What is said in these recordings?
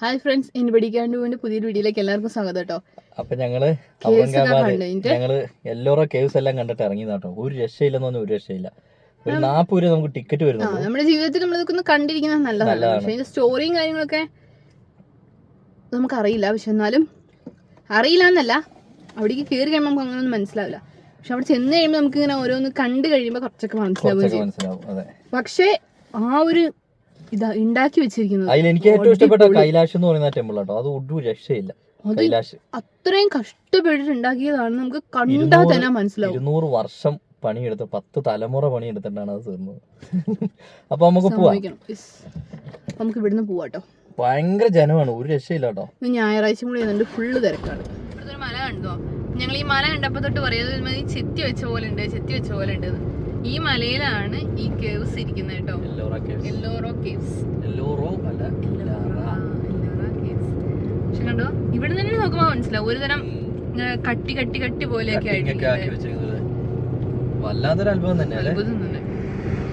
Hi friends എന്നെ പഠിക്കാണ്ട് പുതിയൊരു വീഡിയോയിലേക്ക് എല്ലാവർക്കും സ്വാഗതം കേട്ടോ. അപ്പൊ ഞങ്ങൾ ഞങ്ങൾ എല്ലോറോ കേവ്സ് എല്ലാം കണ്ടിട്ട് ഇറങ്ങി കേട്ടോ. ഒരു രക്ഷയില്ലെന്ന് പറഞ്ഞാൽ ഒരു രക്ഷയില്ല. ഒരു നാപ്പത് രൂപ നമുക്ക് ടിക്കറ്റ് വരുന്നു നമ്മുടെ ജീവിതത്തിൽ നമ്മൾ ഇതൊക്കെ കണ്ടിരിക്കുന്നത് നല്ലതാണ്. പക്ഷേ സ്റ്റോറിയും കാര്യങ്ങളൊക്കെ നമുക്കറിയില്ല. പക്ഷെ എന്നാലും അറിയില്ല എന്നല്ല അവിടേക്ക് കയറി കഴിയുമ്പോൾ നമുക്ക് അങ്ങനെയൊന്നും മനസ്സിലാവില്ല. പക്ഷെ അവിടെ ചെന്ന് കഴിയുമ്പോൾ നമുക്ക് ഇങ്ങനെ ഓരോന്ന് കണ്ടു കഴിയുമ്പോൾ കുറച്ചൊക്കെ മനസ്സിലാവുകയും ചെയ്യും. മനസ്സിലാവും. അതെ. പക്ഷേ ആ ഒരു ഇതാ ഉണ്ടാക്കി വെച്ചിരിക്കുന്നത്. അതിൽ എനിക്ക് ഏറ്റവും ഇഷ്ടപ്പെട്ട കൈലാഷ് എന്ന് പറയുന്ന ടെമ്പിൾ കേട്ടോ അത് ഒട്ടും രക്ഷയില്ല. കൈലാഷ്. അത്രയും കഷ്ടപ്പെട്ടിട്ട് ഉണ്ടാക്കിയതാണ്. നമുക്ക് കണ്ടാൽ തന്നെ മനസ്സിലാവും. ഇരുന്നൂറ് വർഷം പണിയെടുത്ത് പത്ത് തലമുറ പണിയെടുത്തിട്ടാണ് അത് തീർന്നത്. അപ്പൊ നമുക്ക് പോവാം. നമുക്ക് ഇവിടുന്ന് പോവാട്ടോ ഭയങ്കര ജനമാണ്. ഒരു രക്ഷയില്ല കേട്ടോ. ഞായറാഴ്ച കൂടി ആയതുകൊണ്ട് ഫുള്ള് തിരക്കാണ്. ഒരു മല കണ്ടോ? ഞങ്ങൾ ഈ മല കണ്ടപ്പോ തൊട്ട് പറയുന്നത് ചെത്തി വെച്ച പോലെ ഉണ്ട് ചെത്തി വെച്ച പോലെ ഉണ്ട്. ഈ മലയിലാണ് ഈ കേവ്സ് ഇരിക്കുന്നത് കേട്ടോ. എല്ലോറോ കേവ്സ് എല്ലോറോ അല്ല പക്ഷെ കണ്ടോ? ഇവിടെ തന്നെ നോക്കുമ്പോ മനസ്സിലാവും. ഒരു തരം ഇങ്ങനെ കട്ടി കട്ടി കട്ടി പോലെയൊക്കെ വല്ലാത്തൊരു അത്ഭുതം തന്നെ അല്ലേ? അത്ഭുതം തന്നെ.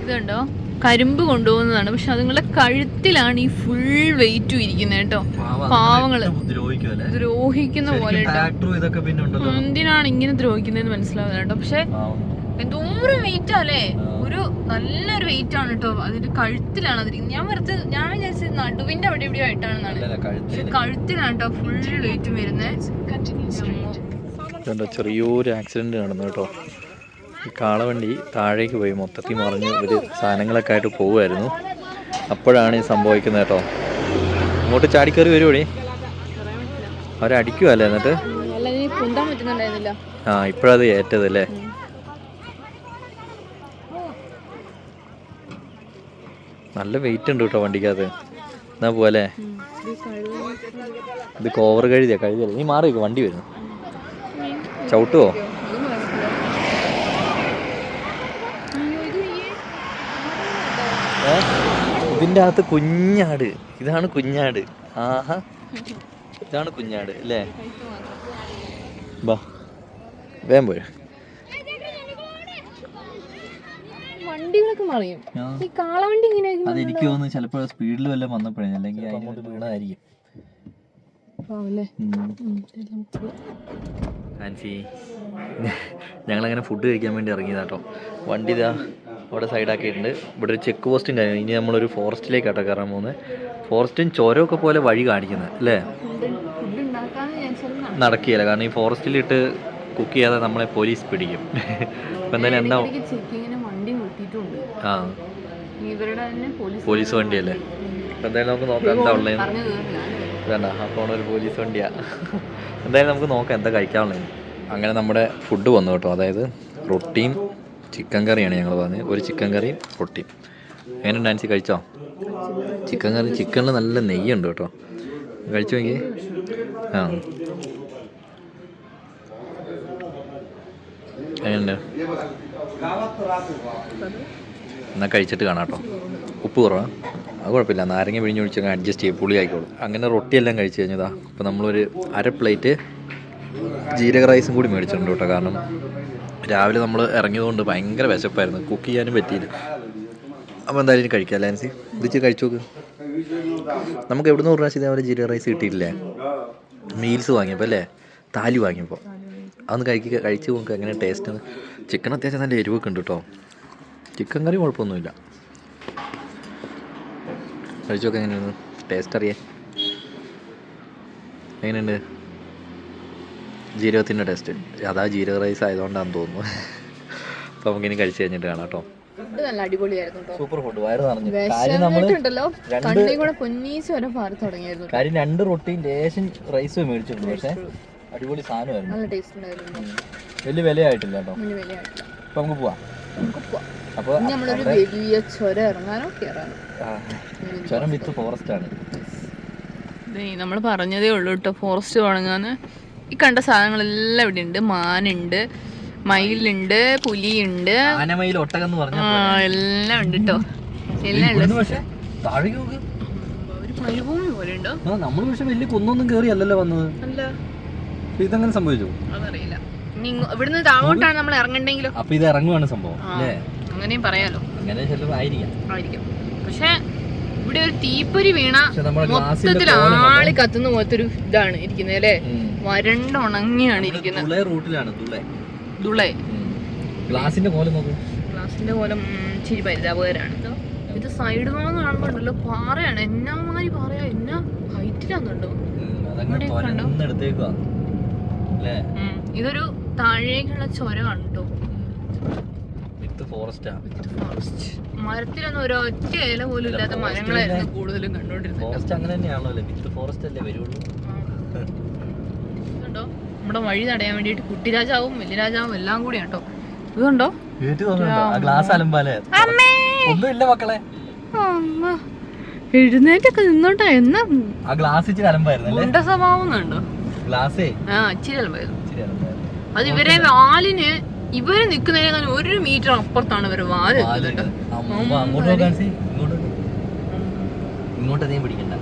ഇത് കണ്ടോ? കരിമ്പ് കൊണ്ടുപോകുന്നതാണ്. പക്ഷെ അതുങ്ങളുടെ കഴുത്തിലാണ് ഈ ഫുൾ വെയിറ്റും ഇരിക്കുന്നത് കേട്ടോ. പാവങ്ങൾ. ദ്രോഹിക്കുന്ന പോലെ എന്തിനാണ് ഇങ്ങനെ ദ്രോഹിക്കുന്നതെന്ന് മനസ്സിലാവുന്നത് കേട്ടോ. പക്ഷെ. എന്തോരം വെയിറ്റ് അല്ലേ ഒരു നല്ലൊരു വെയിറ്റ് ആണ് കേട്ടോ അതിന്റെ കഴുത്തിലാണ് അതിരിക്കുന്നത് ഞാൻ വെറുതെ ഞാൻ വിചാരിച്ചത് നടുവിന്റെ അവിടെ എവിടെയോ ആയിട്ടാണെന്നാണ്. പക്ഷെ കഴുത്തിലാണ് കേട്ടോ ഫുൾ വെയിറ്റ് വരുന്നത് ചെറിയൊരു ആക്സിഡന്റ് നടന്നു കേട്ടോ ഈ കാളവണ്ടി താഴേക്ക് പോയി മൊത്തത്തിൽ മറിഞ്ഞ് ഇവർ സാധനങ്ങളൊക്കെ ആയിട്ട് പോവുമായിരുന്നു അപ്പോഴാണ് ഈ സംഭവിക്കുന്നത് കേട്ടോ ഇങ്ങോട്ട് ചാടിക്കറി വരുവോടി അവരടിക്കുവല്ലേ എന്നിട്ട്? ആ ഇപ്പോഴത് ഏറ്റത് അല്ലേ നല്ല വെയിറ്റ് ഉണ്ട് കേട്ടോ വണ്ടിക്കകത്ത്. എന്നാ പോലെ ഇത് കോവർ കഴുതിയാ കഴുതിയല്ല. നീ മാറി വണ്ടി വരുന്നു. ചവിട്ടുവോ? ഇതിന്റെ അകത്ത് കുഞ്ഞാട്. ഇതാണ് കുഞ്ഞാട്. ആഹാ. ഇതാണ് കുഞ്ഞാട് അല്ലേ? ബാ. വേം പോയ വണ്ടികളൊക്കെ മറിയും. ഈ കാളവണ്ടി ഇങ്ങനെ അത് എനിക്ക് തോന്നുന്നു ചിലപ്പോൾ സ്പീഡിൽ വല്ലതും വന്നപ്പോഴേ അല്ലെങ്കിൽ അങ്ങോട്ട് വീണതായിരിക്കും അല്ലേ ആൻസി ഞങ്ങളങ്ങനെ ഫുഡ് കഴിക്കാൻ വേണ്ടി ഇറങ്ങിയതാട്ടോ. വണ്ടി ഇതാ അവിടെ സൈഡാക്കിയിട്ടുണ്ട് ഇവിടെ ഒരു ചെക്ക് പോസ്റ്റും കാര്യം ഇനി നമ്മളൊരു ഫോറസ്റ്റിലേക്കാട്ടോ കയറാൻ പോകുന്നത് ഫോറസ്റ്റും ചോരമൊക്കെ പോലെ വഴി കാണിക്കുന്നത് അല്ലേ? നടക്കുകയില്ല. കാരണം ഈ ഫോറസ്റ്റിലിട്ട് കുക്ക് ചെയ്യാതെ നമ്മളെ പോലീസ് പിടിക്കും. അപ്പം എന്തായാലും എന്താ ആ. ഇവരുടെ തന്നെ പോലീസ് പോലീസ് വണ്ടിയല്ലേ? അല്ലേ എന്തായാലും നമുക്ക് നോക്കാം എന്താ ഉള്ളത് വേണ്ട പോണ ഒരു പോലീസ് വണ്ടിയാ. എന്തായാലും നമുക്ക് നോക്കാം എന്താ കഴിക്കാനുള്ളത് അങ്ങനെ നമ്മുടെ ഫുഡ് വന്നു കേട്ടോ. അതായത് റൊട്ടിയും ചിക്കൻ കറിയാണ് ഞങ്ങൾ പറഞ്ഞത്. ഒരു ചിക്കൻ കറിയും റൊട്ടിയും എങ്ങനെ ഡാൻസി കഴിച്ചോ? ചിക്കൻ കറി ചിക്കനിൽ നല്ല നെയ്യുണ്ട് കേട്ടോ. കഴിച്ചു നോക്കി ആ. എങ്ങനെയുണ്ട്? എന്നാൽ കഴിച്ചിട്ട് കാണാം കേട്ടോ. ഉപ്പ് കുറവാണ് അത് കുഴപ്പമില്ല. നാരങ്ങ പിഴിഞ്ഞ് ഒഴിച്ചങ്ങ് അഡ്ജസ്റ്റ് ചെയ്യും പുളി ആയിക്കോളും. അങ്ങനെ റൊട്ടിയെല്ലാം കഴിച്ച് കഴിഞ്ഞതാ. അപ്പോൾ നമ്മളൊരു അര പ്ലേറ്റ് ജീരക റൈസും കൂടി മേടിച്ചിട്ടുണ്ട് കേട്ടോ. കാരണം രാവിലെ നമ്മൾ ഇറങ്ങിയതുകൊണ്ട് ഭയങ്കര വിശപ്പായിരുന്നു. കുക്ക് ചെയ്യാനും പറ്റിയില്ല. അപ്പോൾ എന്തായാലും കഴിക്കാം ലാൻസി ഇതിച്ച് കഴിച്ചു നോക്ക്. നമുക്ക് എവിടെ നിന്ന് പ്രാവശ്യം ഇതേപോലെ ജീരക റൈസ് കിട്ടിയിട്ടില്ലേ? മീൽസ് വാങ്ങിയപ്പോൾ അല്ലേ? താലി വാങ്ങിയപ്പോൾ അതൊന്ന് കഴിക്കുക കഴിച്ച് നോക്കുക എങ്ങനെ ടേസ്റ്റ് ചിക്കൻ അത്യാവശ്യം നല്ല എരിവൊക്കെ ഉണ്ട് കേട്ടോ. ചിക്കൻ കറി കുഴപ്പമൊന്നുമില്ല. കഴിച്ചു നോക്കാം എങ്ങനെയാണ് ടേസ്റ്റ് അറിയാൻ എങ്ങനെയുണ്ട്? ജീരകത്തിന്റെ ടേസ്റ്റ് അതാ ജീരക റൈസ് ആയതുകൊണ്ടാണെന്ന് തോന്നുന്നു. അപ്പോൾ നമുക്കിനി കഴിച്ച് കഴിഞ്ഞിട്ട് കാണാം കേട്ടോ. ഫുഡ് നല്ല അടിപൊളിയായിരുന്നു സൂപ്പർ ഫുഡ് വയറ് നിറഞ്ഞു. കാര്യം കൂടെ വരെ പാറി തുടങ്ങിയായിരുന്നു. കാര്യം രണ്ട് റൊട്ടിയും ലേശം റൈസ് മേടിച്ചിട്ടുണ്ട്. പക്ഷേ അടിപൊളി സാധനമായിരുന്നു. നല്ല ടേസ്റ്റ് ഉണ്ടായിരുന്നു. വലിയ വിലയായിട്ടില്ല കേട്ടോ. വലിയ വിലയായിട്ടില്ല. അപ്പോൾ നമുക്ക് പോവാം. നമുക്ക് പോവാം. നമ്മളൊരു വലിയ ചുരം ഇറങ്ങാനോ കയറാനോ ചുരം വിത്ത് ഫോറസ്റ്റ് ആണ്. നമ്മൾ പറഞ്ഞതേ ഉള്ളൂ കേട്ടോ ഫോറസ്റ്റ് തുടങ്ങാന്ന് ഈ കണ്ട സാധനങ്ങളെല്ലാം ഇവിടെ ഉണ്ട് മാനുണ്ട് മയിലുണ്ട് പുലിയുണ്ട്. ആനമയിൽ ഒട്ടകം എന്ന് പറഞ്ഞ ആ എല്ലാം ഉണ്ട് കേട്ടോ. എല്ലാം ഉണ്ട്. പക്ഷേ ഒരു മരുഭൂമി പോലെ ഉണ്ടോ? നമ്മൾ പക്ഷെ വലിയ കുന്നൊന്നും കയറി അല്ലല്ലോ വന്നത്. അല്ല. അപ്പൊ ഇതങ്ങനെ സംഭവിച്ചു? അതറിയില്ല. ഇവിടുന്ന് താഴോട്ടാണ് നമ്മൾ ഇറങ്ങണ്ടെങ്കിലോ? അപ്പൊ ഇത് ഇറങ്ങുവാണ് സംഭവം അങ്ങനെയും പറയാലോ. അങ്ങനെ ആയിരിക്കാം. ആയിരിക്കും. പക്ഷെ ഇവിടെ ഒരു തീപ്പൊരി വീണ മൊത്തത്തിൽ ആൾ കത്തുന്ന പോലത്തെ ഒരു ഇതാണ് ഇരിക്കുന്നത് അല്ലേ? ഇരിക്കുന്നത്. റൂട്ടിലാണ് തുളെ. ദുളേ ഗ്ലാസിന്റെ കോലം ഗ്ലാസിന്റെ പോലെ ഇച്ചിരി പരിതാപകരാണ് ഇത് സൈഡ് ഭാഗം കാണുമ്പോണ്ടല്ലോ പാറയാണ്. എന്നാ മാതിരി പാറയാ. എന്നാ ഹൈറ്റിലാന്നുണ്ടോ ഇതൊരു താഴേക്കുള്ള ചുരമാണ് കേട്ടോ ഒരൊറ്റ ഇല പോലും ഇല്ലാത്ത മരങ്ങളായിരുന്നു കൂടുതലും കണ്ടോണ്ടിരുന്നത് അങ്ങനെ തന്നെയാണല്ലോ വിത്ത് ഫോറസ്റ്റ് അല്ലേ വരുള്ളൂ? കണ്ടോ നമ്മുടെ വഴി തടയാൻ വേണ്ടിയിട്ട് കുട്ടിരാജാവും വലിയരാജാവും എല്ലാം കൂടി കേട്ടോ ഇതുണ്ടോ ഗ്ലാസ് ഒന്നുമില്ല മക്കളെ. എഴുന്നേറ്റൊക്കെ നിന്നോട്ടാ എന്നാ? ആ ഗ്ലാസ് ഇച്ചിരി അലമ്പായിരുന്നു സ്വഭാവം ഗ്ലാസേ ആ ഇച്ചിരി അലമ്പായിരുന്നു. ഇച്ചിരി അലമ്പായിരുന്നു. അത് ഇവരെ വാലിന് ഇവർ നിക്കുന്നതിനേക്കാൾ ഒരു മീറ്റർ അപ്പുറത്താണ് ഇവർ വാൽ വാൽ അങ്ങോട്ട് നോക്കാൻ സി ഇങ്ങോട്ട് നോക്ക്. ഇങ്ങോട്ട് അധികം പിടിക്കണ്ട.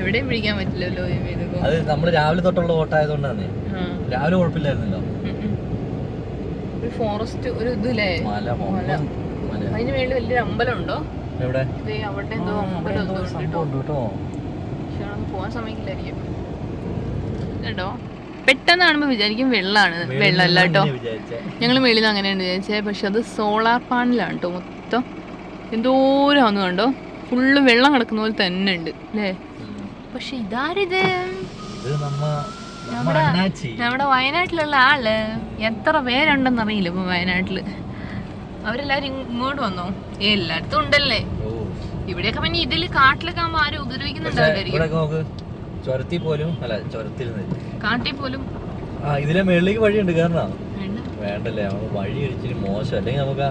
എവിടെയും പിടിക്കാൻ പറ്റില്ലല്ലോ. അത് നമ്മൾ രാവിലെ തൊട്ടുള്ള ഓട്ടായതുകൊണ്ടാണ്. രാവിലെ കുഴപ്പമില്ലായിരുന്നല്ലോ. ഒരു ഫോറസ്റ്റ് ഒരു ഇതില്ലേ? അതിന് വേണ്ടി വലിയൊരു അമ്പലം ഉണ്ടോ എവിടെ അവിടെ എന്തോ അമ്പലം പോവാൻ സമയമില്ലായിരിക്കും. കേട്ടോ പെട്ടെന്ന് കാണുമ്പോൾ വിചാരിക്കും വെള്ളമാണ് വെള്ളമല്ല കേട്ടോ. ഞങ്ങൾ മേളിൽ നിന്ന് അങ്ങനെയാണ് വിചാരിച്ചത് പക്ഷെ അത് സോളാർ പാനലാണ് കേട്ടോ മൊത്തം. എന്തോരാന്ന് കണ്ടോ? ഫുള്ള് വെള്ളം കിടക്കുന്ന പോലെ തന്നെ ഉണ്ട് അല്ലേ. പക്ഷെ ഇതാരിത്? ഇത് നമ്മ നമ്മ നമ്മുടെ- വയനാട്ടിലുള്ള ആൾ. എത്ര പേരുണ്ടെന്ന് അറിയില്ല ഇപ്പൊ വയനാട്ടിൽ. അവരെല്ലാരും ഇങ്ങോട്ട് വന്നോ? എല്ലായിടത്തും ഉണ്ടല്ലേ. ഇവിടെയൊക്കെ പിന്നെ ഇതിൽ കാട്ടിലൊക്കെ ആകുമ്പോ ആരും ഉപദ്രവിക്കുന്നുണ്ടാവില്ലായിരിക്കും. ഇവിടെ ചുരത്തിൽ പോലും അല്ല ചുരത്തിൽ കാട്ടിൽ പോലും. ആ ഇതിലെ മേളിലേക്ക് വഴിയുണ്ട് കാരണം. വേണ്ട. വേണ്ടല്ലേ നമ്മൾ വഴി ഇച്ചിരി മോശം. അല്ലെങ്കിൽ നമുക്ക്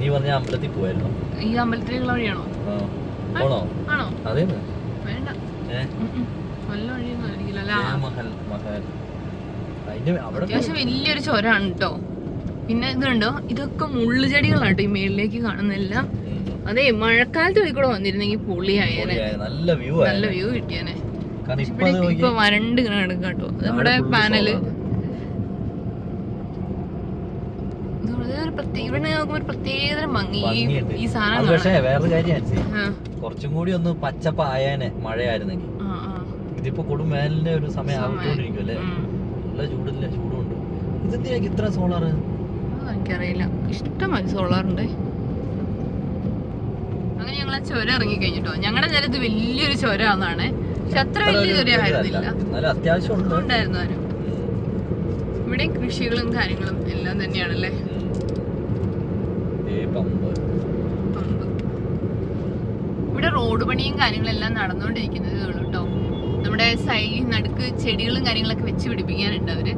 നീ പറഞ്ഞ അമ്പലത്തിൽ പോയായിരുന്നു? ഈ അമ്പലത്തിലേക്കുള്ള വഴിയാണോ? പോണോ? ആണോ? അതേന്ന്? വേണ്ട. വലിയൊരു ചോരാണ് കേട്ടോ പിന്നെ ഇത് ഇതൊക്കെ ഇതൊക്കെ മുള്ളുചെടികളാണ് കേട്ടോ ഈ മേളിലേക്ക് കാണുന്നെല്ലാം. അതെ മഴക്കാലത്ത് കൂടെ വന്നിരുന്നെങ്കിൽ പൊള്ളിയായേനെ പൊളിയായ നല്ല വ്യൂ കിട്ടിയാനെ. കാരണം ഇപ്പൊ വരണ്ട് ഇങ്ങനെ കിടക്കുക കേട്ടോ. നമ്മുടെ പാനൽ. ഇവിടെ നോക്കുമ്പോ പ്രത്യേകതരം ഭംഗി. ഈ- സാധനം പക്ഷേ വേറൊരു കാര്യം കുറച്ചും കൂടി ഒന്ന് പച്ചപ്പ് ആയാനെ മഴയായിരുന്നെങ്കിൽ. ഇതിപ്പോ കൊടും വേനലിന്റെ ഒരു സമയം ആവിട്ടോണ്ടിരിക്കും അല്ലേ? നല്ല ചൂടില്ല? ചൂടുണ്ട്. ഇതെന്തിനാ ഇത്ര സോളാർ എനിക്കറിയില്ല. ഇഷ്ടമായി സോളാറുണ്ട്. അങ്ങനെ ഞങ്ങൾ ആ ചുരം ഇറങ്ങി കഴിഞ്ഞിട്ടോ ഞങ്ങളുടെ നേരത്ത് വലിയൊരു വലിയ ചുരമായിരുന്നില്ല എന്നാലും അത്യാവശ്യം ഉണ്ട്. ഉണ്ടായിരുന്നു ഇവിടെ കൃഷികളും കാര്യങ്ങളും എല്ലാം തന്നെയാണല്ലേ? ഇവിടെ റോഡ് പണിയും കാര്യങ്ങളെല്ലാം നടന്നുകൊണ്ടിരിക്കുന്നതേ ഉള്ളൂ കേട്ടോ നമ്മുടെ സൈ നടുക്ക് ചെടികളും കാര്യങ്ങളൊക്കെ വെച്ച് പിടിപ്പിക്കാനുണ്ട് അവർ.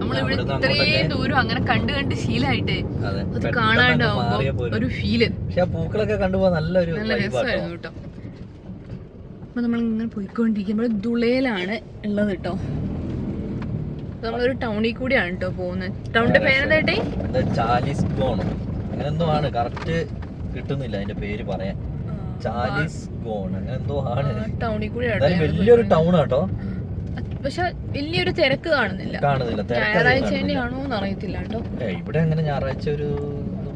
നമ്മളിവിടെ ഇത്രയും ദൂരം അങ്ങനെ കണ്ട് കണ്ട് ശീലായിട്ട് അത്. കാണാണ്ടാവുമ്പോ ഒരു ഫീൽ പക്ഷെ പൂക്കളൊക്കെ കണ്ടുപോകാൻ നല്ലൊരു നല്ല. രസമായിരുന്നു കേട്ടോ. അപ്പൊ നമ്മൾ ഇങ്ങനെ പോയിക്കൊണ്ടിരിക്കുമ്പോൾ ദുളയിലാണ് ഉള്ളത് കേട്ടോ നമ്മളൊരു ടൗണിൽ കൂടിയാണ് കേട്ടോ പോകുന്നത്. ടൗണിന്റെ പേരെന്തായിട്ടേ എന്താ ചാലിസ് ഗോൺ അങ്ങനെ എന്തോ ആണ് കറക്റ്റ് കിട്ടുന്നില്ല അതിന്റെ പേര് പറയാൻ. ചാലിസ് ഗോൺ. അങ്ങനെ എന്തോ ആണ് ടൗണിൽ കൂടിയാണ് വലിയൊരു ടൗൺ ആട്ടോ. പക്ഷെ വലിയൊരു തിരക്ക് കാണുന്നില്ല. കാണുന്നില്ല. ഞായറാഴ്ച തന്നെയാണോ എന്ന് അറിയത്തില്ല കേട്ടോ ഇവിടെ അങ്ങനെ ഞായറാഴ്ച ഒരു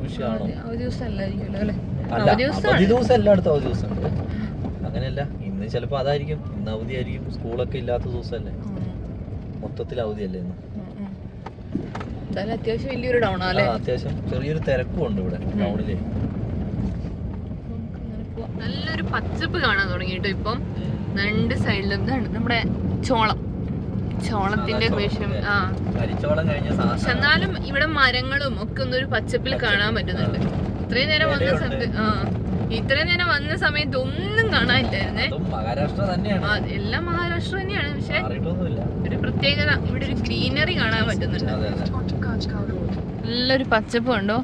വിഷയമാണോ ദിവസം അല്ലായിരിക്കുമല്ലോ അല്ലേ? ദിവസം എല്ലായിടത്തും ദിവസം അങ്ങനെയല്ല. ഇന്ന് ചിലപ്പോ അതായിരിക്കും. ഇന്ന് അവധി ആയിരിക്കും സ്കൂളൊക്കെ ഇല്ലാത്ത ദിവസമല്ലേ? മൊത്തത്തിൽ അവധിയല്ലേ ഇന്ന്. അത്യാവശ്യം വലിയൊരു അത്യാവശ്യം ചെറിയൊരു തിരക്കും ഉണ്ട് ഇവിടെ ടൗണിൽ നല്ലൊരു പച്ചപ്പ് കാണാൻ തുടങ്ങി കേട്ടോ ഇപ്പം. രണ്ട് സൈഡിലും ഇതാണ് നമ്മുടെ ചോളം. ചോളത്തിന്റെ വേഷം. ആ. പക്ഷെ എന്നാലും ഇവിടെ മരങ്ങളും ഒക്കെ ഒന്നൊരു പച്ചപ്പിൽ കാണാൻ പറ്റുന്നുണ്ട്. ഇത്രയും നേരം വന്ന. സമയത്ത് ആ. ഇത്രയും നേരം വന്ന സമയത്ത് ഒന്നും കാണാനില്ലായിരുന്നേ. മഹാരാഷ്ട്ര തന്നെയാണ്. എല്ലാം മഹാരാഷ്ട്ര തന്നെയാണ്. പക്ഷെ ഒരു പ്രത്യേകത ഇവിടെ ഒരു ഗ്രീനറി കാണാൻ പറ്റുന്നുണ്ട്. നല്ലൊരു പച്ചപ്പ് കണ്ടോ?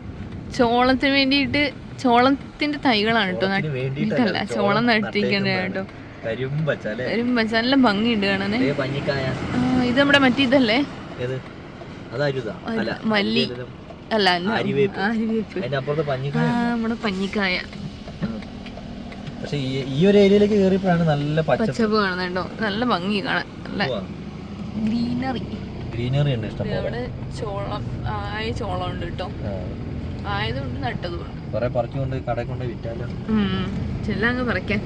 ചോളത്തിന് വേണ്ടിയിട്ട് ചോളത്തിന്റെ തൈകളാണ് കേട്ടോ നട്ടിട്ടല്ല ചോളം നട്ടിരിക്കണേ നട്ടേക്കുന്നതാണ്. കേട്ടോ. കരിമ്പച്ച നല്ല ഭംഗിയുണ്ട് കാണാനേ. ആ, ഇത് നമ്മുടെ മറ്റേ ഇതല്ലേ? ഏത്? അല്ല മല്ലി. അല്ല അല്ല. നമ്മുടെ പഞ്ഞിക്കായ. പക്ഷെ ഈ ഒരു ഏരിയയിലേക്ക് കയറിയപ്പോഴാണ് നല്ല പച്ചപ്പ് കാണുന്നുണ്ടോ നല്ല ഭംഗി കാണാൻ. നല്ല ഗ്രീനറി. ഗ്രീനറി ഉണ്ട് ഇഷ്ടം അവിടെ ചോളം ആയ ചോളം ഉണ്ട് കേട്ടോ. ആയതുകൊണ്ട് നട്ടതുകൊണ്ട് കുറെ പറിച്ചുകൊണ്ട് കടയിൽ കൊണ്ട് വിറ്റാലോ? ചെല്ലങ്ങ് പറിക്കാൻ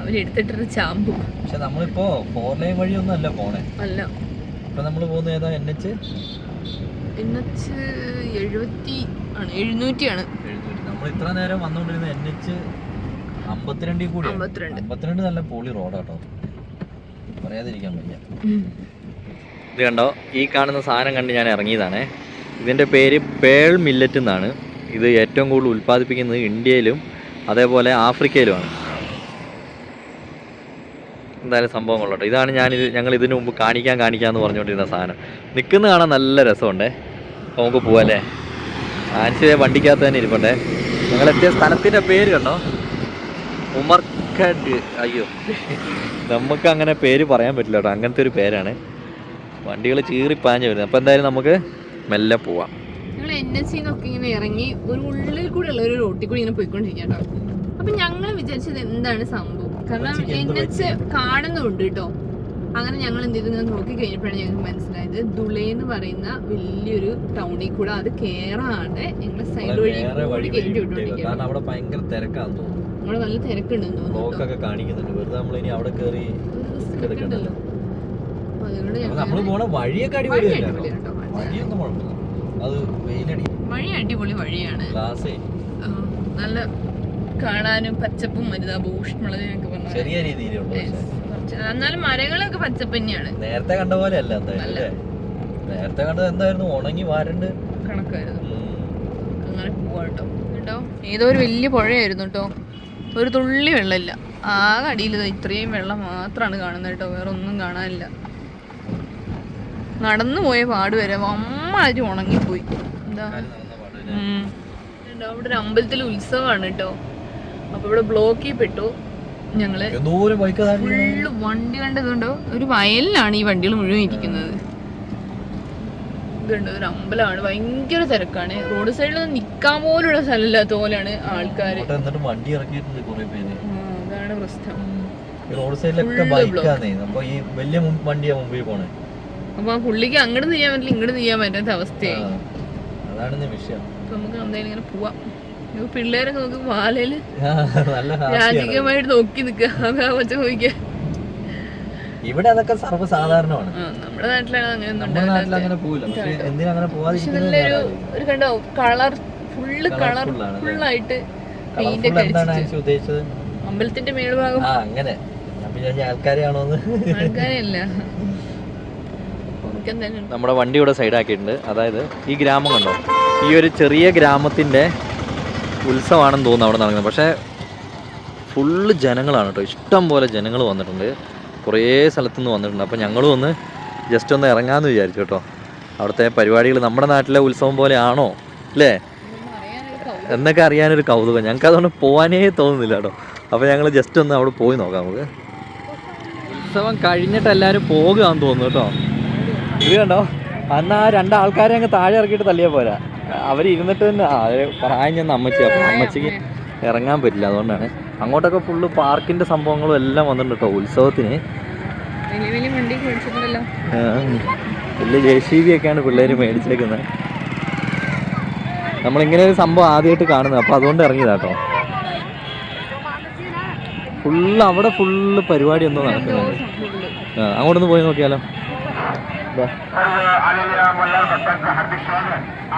അവരെടുത്തിട്ടൊരു ചാമ്പു. പക്ഷെ നമ്മളിപ്പോ ഫോർ ലൈൻ വഴിയൊന്നും അല്ല പോണേ. അല്ല. ഇപ്പൊ നമ്മൾ പോകുന്ന ഏതാ? എൻ എച്ച് എന്നുവെച്ച് എഴുപത്തി ആണ്. എഴുന്നൂറ്റിയാണ് നമ്മൾ ഇത്ര നേരം വന്നുകൊണ്ടിരുന്ന എൻ എച്ച് അമ്പത്തിരണ്ടിൽ കൂടി അമ്പത്തിരണ്ട്. നല്ല പൊളി റോഡാട്ടോ പറയാതിരിക്കാൻ വയ്യ. ഇത് കണ്ടോ? ഈ കാണുന്ന സാധനം കണ്ട് ഞാൻ ഇറങ്ങിയതാണ്. ഇതിന്റെ പേര് പേൾ മില്ലറ്റ് എന്നാണ്. ഇത് ഏറ്റവും കൂടുതൽ ഉൽപ്പാദിപ്പിക്കുന്നത് ഇന്ത്യയിലും അതേപോലെ ആഫ്രിക്കയിലുമാണ്. എന്തായാലും സംഭവം കൊള്ളട്ടെ. ഇതാണ് ഞാൻ ഇത് ഞങ്ങൾ ഇതിനു മുമ്പ് കാണിക്കാൻ കാണിക്കാമെന്ന് പറഞ്ഞുകൊണ്ടിരുന്ന സാധനം. നിൽക്കുന്ന കാണാൻ നല്ല രസമുണ്ടേ. അപ്പോൾ നമുക്ക് പോവാല്ലേ ആൻസിയെ വണ്ടിക്കകത്ത് തന്നെ ഇരിപ്പണ്ടേ. ഞങ്ങൾ എത്തിയ സ്ഥലത്തിന്റെ പേര് കണ്ടോ? ഉമർക്കഡ് അയ്യോ. നമുക്ക് അങ്ങനെ പേര് പറയാൻ പറ്റില്ല കേട്ടോ. അങ്ങനത്തെ ഒരു പേരാണ്. വണ്ടികൾ ചീറിപ്പാഞ്ഞ് വരുന്നത്. അപ്പോൾ എന്തായാലും നമുക്ക് മെല്ലെ പോവാം. ഞങ്ങൾ എൻ എസ് ഇങ്ങനെ ഇറങ്ങി ഒരു ഉള്ളിൽ കൂടെ ഉള്ള ഒരു റോട്ടിൽ കൂടി ഇങ്ങനെ പോയിക്കൊണ്ടിരിക്കുക കേട്ടോ അപ്പൊ ഞങ്ങൾ വിചാരിച്ചത് എന്താണ് സംഭവം? കാരണം എൻ എച്ച് കാണുന്നുണ്ട് കേട്ടോ അങ്ങനെ ഞങ്ങൾ എന്ത് ചെയ്തു? നോക്കി കഴിഞ്ഞപ്പോഴാണ് ഞങ്ങൾക്ക് മനസ്സിലായത്. ദുളേ എന്ന് പറയുന്ന വലിയൊരു ടൗണിൽ കൂടെ അത് കേറാണ്ട് ഞങ്ങൾ സൈഡ് വഴി കൂടി. വിട്ടോണ്ടിരിക്കുകയാണ് കാരണം അവിടെ നല്ല തിരക്കുണ്ടെന്ന്. ബ്ലോക്കൊക്കെ കാണിക്കുന്നുണ്ട്. വെറുതെ നമ്മൾ ഇനി അവിടെ കയറി നമ്മൾ പോണ വഴിയൊക്കെ വഴി അടിപൊളിയാണ് കേട്ടോ. വഴിയൊന്നും കുഴപ്പമില്ല. അത് വെയിലടി. വഴി അടിപൊളി വഴിയാണ്. നല്ല കാണാനും പച്ചപ്പും മരുതാ ഊഷ്മളത ഞങ്ങൾക്ക് പറഞ്ഞു ചെറിയ രീതിയിലുള്ള എന്നാലും മരങ്ങളൊക്കെ പച്ചപ്പ് തന്നെയാണ്. നേരത്തെ കണ്ട പോലെ അല്ല? നേരത്തെ കണ്ടത് എന്തായിരുന്നു? ഉണങ്ങി വാരണ്ട്. കണക്കായിരുന്നു. അങ്ങനെ പോവാട്ടോ. കേട്ടോ ഏതോ ഒരു വലിയ പുഴയായിരുന്നു കേട്ടോ. ഒരു തുള്ളി വെള്ളമില്ല. ആകെ അടിയിൽ ഇത്രയും വെള്ളം മാത്രമാണ് കാണുന്നത് കേട്ടോ. വേറെ ഒന്നും കാണാനില്ല. നടന്നു പോയ പാട് വരെ അമ്മാതിരി ഉണങ്ങിപ്പോയി. എന്താ? അവിടെ ഒരു അമ്പലത്തിൽ ഉത്സവമാണ് കേട്ടോ. അപ്പൊ ഇവിടെ ബ്ലോക്കിൽ പെട്ടു ഞങ്ങൾ ഫുള്ള് വണ്ടി കണ്ടതുണ്ടോ? ഒരു വയലിലാണ് ഈ വണ്ടികൾ മുഴുവൻ ഇരിക്കുന്നത്. ഇതുണ്ട്. ഒരു അമ്പലമാണ്. ഭയങ്കര തിരക്കാണ്. റോഡ് സൈഡിൽ നിക്കാൻ പോലുള്ള സ്ഥലമില്ല. തോലാണ് ആൾക്കാർ വണ്ടി ഇറക്കിയിട്ടുണ്ട് കുറെ പേര്. അതാണ് പ്രശ്നം. റോഡ് സൈഡിലൊക്കെ ബൈക്കാന്നേ അപ്പൊ ഈ വലിയ വണ്ടിയാ മുമ്പിൽ പോണേ. അപ്പൊ ആ പുള്ളിക്ക് അങ്ങോട്ട് ചെയ്യാൻ പറ്റില്ല ഇങ്ങോട്ട് ചെയ്യാൻ പറ്റാത്ത അവസ്ഥയായി. അതാണ് വിഷയം. അപ്പൊ നമുക്ക് എന്തായാലും ഇങ്ങനെ പോവാം. പിള്ളേരൊക്കെ നല്ല ഹാപ്പിയാണ്. രാജകീയമായിട്ട് നോക്കി നിക്കുക അതാ പച്ച ചോദിക്കാൻ ഇവിടെ അതൊക്കെ സർവസാധാരണമാണ്. നമ്മുടെ നാട്ടിലാണ് നമ്മുടെ നാട്ടിൽ അങ്ങനെ പോവില്ല. പക്ഷെ എന്തിനാ അങ്ങനെ പോവാതിരിക്കുന്നത് കണ്ടോ കളർ ഫുള്ള് കളർ ഫുള്ളായിട്ട് പെയിന്റ് ഒക്കെ അടിച്ചിട്ട്. ഉദ്ദേശിച്ചത്? അമ്പലത്തിന്റെ മേളുഭാഗം ആ അങ്ങനെ. ആൾക്കാരെയാണോന്ന് ആൾക്കാരെയല്ല. നമ്മുടെ വണ്ടി ഇവിടെ സൈഡാക്കിയിട്ടുണ്ട്. അതായത് ഈ ഗ്രാമം കണ്ടോ? ഈ ഒരു ചെറിയ ഗ്രാമത്തിന്റെ ഉത്സവമാണെന്ന് തോന്നുന്നു അവിടെ നടക്കുന്നത്. പക്ഷേ ഫുള്ള് ജനങ്ങളാണ് കേട്ടോ. ഇഷ്ടം പോലെ ജനങ്ങൾ വന്നിട്ടുണ്ട്. കുറേ സ്ഥലത്തു നിന്ന് വന്നിട്ടുണ്ട്. അപ്പോൾ ഞങ്ങളും ഒന്ന് ജസ്റ്റ് ഒന്ന് ഇറങ്ങാമെന്ന് വിചാരിച്ചു കേട്ടോ. അവിടുത്തെ പരിപാടികൾ നമ്മുടെ നാട്ടിലെ ഉത്സവം പോലെ ആണോ അല്ലേ? എന്നൊക്കെ അറിയാനൊരു കൗതുകം. ഞങ്ങൾക്ക് അതുകൊണ്ട് പോകാനേ തോന്നുന്നില്ല കേട്ടോ. അപ്പോൾ ഞങ്ങൾ ജസ്റ്റ് ഒന്ന് അവിടെ പോയി നോക്കാം നമുക്ക്. ഉത്സവം കഴിഞ്ഞിട്ട് എല്ലാവരും പോകുകയെന്ന് തോന്നുന്നു കേട്ടോ. ഇത് കണ്ടോ? അന്ന് ആ രണ്ടാൾക്കാരെ അങ്ങ് താഴെ ഇറക്കിയിട്ട് തള്ളിയാൽ പോരാ. അവർ തന്നെ ആ പ്രായം ചെന്ന അമ്മച്ചി അപ്പം അമ്മച്ചിക്ക് ഇറങ്ങാൻ പറ്റില്ല അതുകൊണ്ടാണ്. അങ്ങോട്ടൊക്കെ ഫുള്ള് പാർക്കിന്റെ സംഭവങ്ങളും എല്ലാം വന്നിട്ടുണ്ട് കേട്ടോ ഉത്സവത്തിന്. വലിയ ജെ സി ബി ഒക്കെയാണ് പിള്ളേർ മേടിച്ചേക്കുന്നത് നമ്മളിങ്ങനെ ഒരു സംഭവം ആദ്യമായിട്ട് കാണുന്നത്. അപ്പോൾ അതുകൊണ്ട് ഇറങ്ങിയതാട്ടോ ഫുള്ള് അവിടെ ഫുള്ള് പരിപാടി ഒന്നും നടക്കുന്നുണ്ട്. അങ്ങോട്ടൊന്ന് പോയി നോക്കിയാലോ.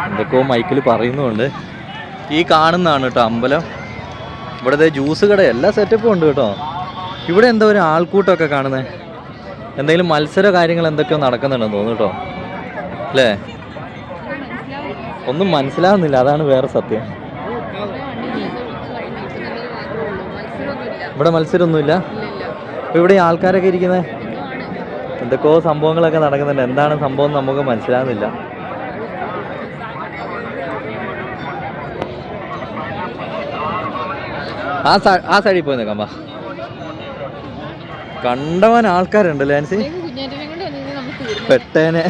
എന്തൊക്കെയോ മൈക്കിൽ പറയുന്നുണ്ട്. ഈ കാണുന്നതാണ് കേട്ടോ അമ്പലം. ഇവിടുത്തെ ജ്യൂസ് കട എല്ലാ സെറ്റപ്പും ഉണ്ട് കേട്ടോ. ഇവിടെ എന്തോ ഒരു ആൾക്കൂട്ടമൊക്കെ കാണുന്നത് എന്തെങ്കിലും മത്സര കാര്യങ്ങൾ എന്തൊക്കെയോ നടക്കുന്നുണ്ടെന്ന് തോന്നുന്നു കേട്ടോ. അല്ലേ? ഒന്നും മനസ്സിലാവുന്നില്ല. അതാണ് വേറെ സത്യം. ഇവിടെ മത്സരമൊന്നുമില്ല? ഇവിടെ ആൾക്കാരൊക്കെ ഇരിക്കുന്നത് എന്തൊക്കെയോ സംഭവങ്ങളൊക്കെ നടക്കുന്നുണ്ട്. എന്താണ് സംഭവം നമുക്ക് മനസ്സിലാവുന്നില്ല. ആ സൈഡിൽ പോയി നിൽക്കാം വാ. കണ്ടവൻ ആൾക്കാരുണ്ട് ലാൻസി പെട്ടേനെ.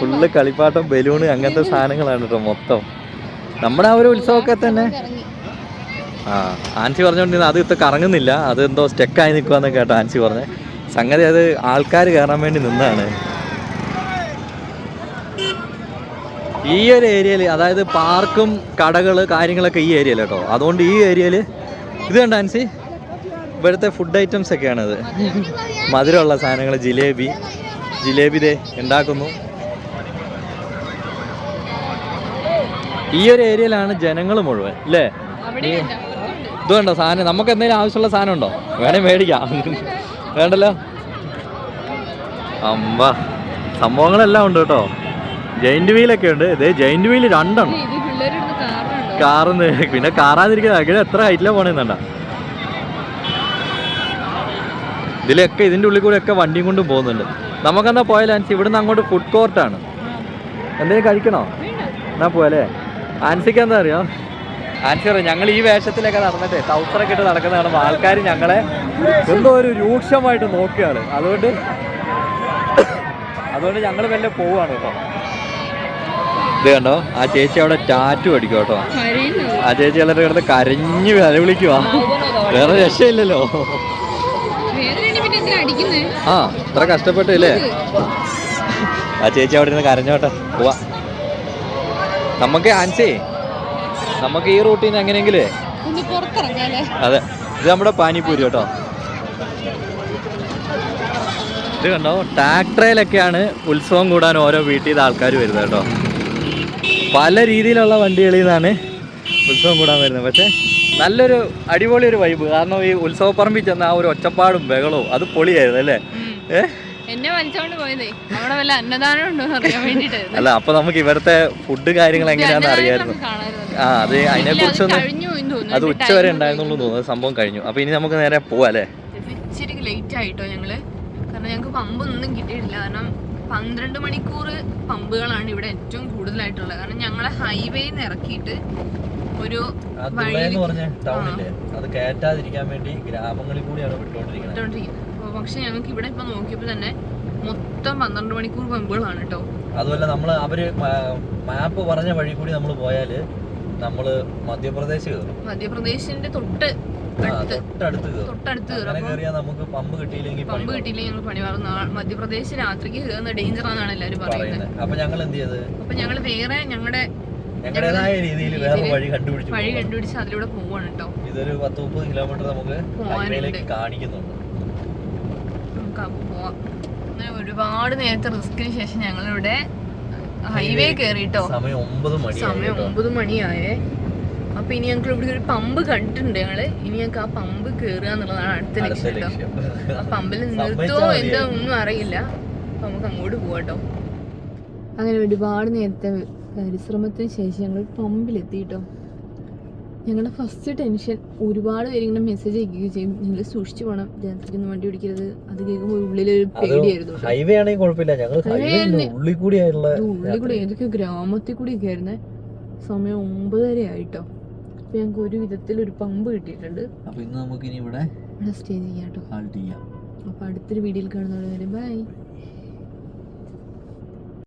ഫുള്ള് കളിപ്പാട്ടം ബലൂണ് അങ്ങനത്തെ സാധനങ്ങളാണ് കേട്ടോ മൊത്തം. നമ്മുടെ ആ ഒരു ഉത്സവമൊക്കെ തന്നെ. ആ ആൻസി പറഞ്ഞുകൊണ്ടിരുന്ന അത് ഇത്ര കറങ്ങുന്നില്ല. അത് എന്തോ സ്റ്റെക്കായി നിൽക്കുവാന്ന് കേട്ടോ ആൻസി പറഞ്ഞ്. സംഗതി അത് ആൾക്കാർ കയറാൻ വേണ്ടി നിന്നാണ്. ഈ ഒരു ഏരിയയിൽ അതായത് പാർക്കും കടകൾ കാര്യങ്ങളൊക്കെ ഈ ഏരിയയിൽ കേട്ടോ. അതുകൊണ്ട് ഈ ഏരിയയിൽ ഇത് കണ്ട ആൻസി ഇവിടുത്തെ ഫുഡ് ഐറ്റംസ് ഒക്കെയാണത്. മധുരമുള്ള സാധനങ്ങൾ ജിലേബി. ജിലേബി ദേ ഉണ്ടാക്കുന്നു. ഈ ഒരു ഏരിയയിലാണ് ജനങ്ങൾ മുഴുവൻ അല്ലേ? ഇത് വേണ്ടോ സാധനം? നമുക്ക് എന്തെങ്കിലും ആവശ്യമുള്ള സാധനം ഉണ്ടോ? വേണേ മേടിക്കാം. വേണ്ടല്ലോ? അമ്മ സംഭവങ്ങളെല്ലാം ഉണ്ട് കേട്ടോ. ജയിന്റ് വീലൊക്കെ ഉണ്ട്. ഇത് ജയിന്റ് വീൽ രണ്ടെണ്ണം. കാറിന്ന് പിന്നെ കാറാതിരിക്കുന്നത് അങ്ങനെ എത്ര ഹൈറ്റിലാണ് പോണെന്നണ്ട ഇതിലൊക്കെ ഇതിന്റെ ഉള്ളിൽ കൂടെ ഒക്കെ വണ്ടിയും കൊണ്ടും പോകുന്നുണ്ട്. നമുക്കെന്നാ പോയാലും ആൻസി ഇവിടുന്ന് അങ്ങോട്ട് ഫുഡ് കോർട്ടാണ് എന്തെങ്കിലും കഴിക്കണോ? എന്നാ പോയാലേ ആൻസിക്ക് എന്താ അറിയോ? ആൻസി അറിയാം? ഞങ്ങൾ ഈ വേഷത്തിലൊക്കെ നടന്നിട്ട് ടൗസറൊക്കെ ഇട്ട് നടക്കുന്ന കാണുമ്പോൾ ആൾക്കാർ ഞങ്ങളെ എന്തോ ഒരു രൂക്ഷമായിട്ട് നോക്കുകയാണ്. അതുകൊണ്ട് അതുകൊണ്ട് ഞങ്ങൾ വല്ല പോവാണ് കേട്ടോ. ഇത് കണ്ടോ? ആ ചേച്ചി അവിടെ ടാറ്റു അടിക്കും കേട്ടോ. ആ ചേച്ചി അല്ലെ കിടന്ന് കരഞ്ഞു നിലവിളിക്കുക വേറെ രക്ഷയില്ലല്ലോ. ആ ഇത്ര കഷ്ടപ്പെട്ടില്ലേ? ആ ചേച്ചി അവിടെ ഇരുന്ന് കരഞ്ഞോട്ടെ. പോവാ. നമുക്ക് ആൻസേ നമുക്ക് ഈ റൂട്ടിൽ നിന്ന് എങ്ങനെയെങ്കിലേ അതെ. ഇത് നമ്മുടെ പാനിപ്പൂരി കേട്ടോ. ഇത് കണ്ടോ? ട്രാക്ടറയിലൊക്കെയാണ് ഉത്സവം കൂടാൻ ഓരോ വീട്ടിൽ നിന്ന് ആൾക്കാർ വരുന്നത് കേട്ടോ. പല രീതിയിലുള്ള വണ്ടികളിൽ നിന്നാണ് ഉത്സവം കൂടാൻ വരുന്നത്. പക്ഷേ നല്ലൊരു അടിപൊളി ഒരു വൈബ് കാരണം ഈ ഉത്സവപ്പറമ്പിൽ ചെന്ന ആ ഒരു ഒച്ചപ്പാടും ബഹളവും അത് പൊളിയായിരുന്നു അല്ലേ? എന്നെ വലിച്ചോണ്ട് പോയതേ. അവിടെ വല്ല അന്നദാനം ഉണ്ടോ അറിയാൻ വേണ്ടിട്ട്. അല്ല അപ്പൊ നമുക്ക് ഇവിടുത്തെ ഫുഡ് കാര്യങ്ങൾ എങ്ങനെയാണെന്ന് അറിയായിരുന്നു. ആ അത് അതിനെ കുറിച്ചൊന്നും അത് ഉച്ച വരെ ഉണ്ടായിരുന്നുള്ളൂ തോന്നുന്നു. സംഭവം കഴിഞ്ഞു. അപ്പൊ ഇനി നമുക്ക് നേരെ പോവാ അല്ലേ? ഇച്ചിരി ലേറ്റ് ആയിട്ടോ ഞങ്ങൾ? കാരണം ഞങ്ങൾക്ക് പമ്പൊന്നും കിട്ടിയിട്ടില്ല. കാരണം പന്ത്രണ്ട് മണിക്കൂർ പമ്പുകളാണ് ഇവിടെ ഏറ്റവും കൂടുതലായിട്ടുള്ളത്. കാരണം ഞങ്ങളെ ഹൈവേയിൽ നിന്ന് ഇറക്കിയിട്ട് ഒരു അത് കയറ്റാതിരിക്കാൻ വേണ്ടി ഗ്രാമങ്ങളിൽ കൂടിയാണ് ഇട്ടോണ്ടിരിക്കുന്നത് അപ്പോൾ പക്ഷെ ഞങ്ങൾക്ക് ഇവിടെ ഇപ്പൊ നോക്കിയപ്പോൾ തന്നെ മൊത്തം പന്ത്രണ്ട് മണിക്കൂർ പമ്പുകളാണ് കേട്ടോ. അതുപോലെ നമ്മൾ അവർ മാപ്പ് പറഞ്ഞ വഴി കൂടി നമ്മൾ പോയാൽ നമ്മൾ മധ്യപ്രദേശ് കയറും. മധ്യപ്രദേശിന്റെ തൊട്ട് തൊട്ടടുത്ത് നമുക്ക് പമ്പ് കിട്ടിയില്ലെങ്കിൽ പമ്പ് കിട്ടിയില്ലെങ്കിൽ ഞങ്ങൾ പണി മധ്യപ്രദേശ് രാത്രിക്ക് കയറുന്ന ഡേഞ്ചർ ആണെന്നാണ് എല്ലാവരും പറയുന്നത്. പറയുന്നത്. അപ്പൊ ഞങ്ങൾ എന്ത് ചെയ്ത്? അപ്പൊ ഞങ്ങൾ വേറെ ഞങ്ങളുടെ ഞങ്ങളുടേതായ രീതിയിൽ വേറെ വഴി കണ്ടുപിടിച്ചു വഴി കണ്ടുപിടിച്ച് അതിലൂടെ പോവാണ് കേട്ടോ. ഇതൊരു പത്ത് മുപ്പത് കിലോമീറ്റർ നമുക്ക് കാണിക്കുന്നുണ്ട്. പോവാം. അങ്ങനെ ഒരുപാട് നേരത്തെ റിസ്കിന് ശേഷം ഞങ്ങളിവിടെ ഹൈവേ കയറിട്ടോ സമയം ഒമ്പത് മണി സമയം ഒമ്പത് മണിയായേ. അപ്പൊ ഇനി ഞങ്ങൾ ഇവിടെ ഒരു പമ്പ് കണ്ടിട്ടുണ്ട് ഞങ്ങൾ. ഇനി ഞങ്ങൾക്ക് ആ പമ്പ് കയറുക എന്നുള്ളതാണ് അടുത്ത ലക്ഷ്യം കേട്ടോ. ആ പമ്പിൽ നിർത്തോ നിർത്തുമോ എന്തോ ഒന്നും അറിയില്ല. അപ്പൊ നമുക്ക് അങ്ങോട്ട് പോവാട്ടോ. അങ്ങനെ ഒരുപാട് നേരത്തെ പരിശ്രമത്തിന് ശേഷം ഞങ്ങൾ പമ്പിലെത്തി കേട്ടോ ഞങ്ങളുടെ ഫസ്റ്റ് ടെൻഷൻ ഒരുപാട് പേര് ഇങ്ങനെ മെസ്സേജ് അയക്കുകയും ചെയ്യും. നിങ്ങൾ സൂക്ഷിച്ചു പോകണം ജനത്തിക്കൊന്നും വണ്ടി പിടിക്കരുത്. അത് കേൾക്കുമ്പോൾ ഉള്ളിലൊരു പേടിയായിരുന്നു ഹൈവേ ആണെങ്കിൽ കുഴപ്പമില്ല. ഞങ്ങൾ. ഉള്ളിൽ കൂടി ഇത് ഉള്ളിൽ കൂടെ ഏതൊക്കെ ഗ്രാമത്തിൽ കൂടി ഒക്കെ ആയിരുന്നേ. സമയം ഒമ്പതര ആയിട്ടോ. അപ്പൊ ഞങ്ങൾക്ക് ഒരു വിധത്തിൽ ഒരു പമ്പ് കിട്ടിയിട്ടുണ്ട്. അപ്പൊ ഇന്ന് നമുക്ക് ഇനി ഇവിടെ ഇവിടെ സ്റ്റേ ചെയ്യാം കേട്ടോ ഹാൾട്ട് ചെയ്യാം. അപ്പൊ അടുത്തൊരു വീഡിയോയിൽ കാണുന്നവരെ ബൈ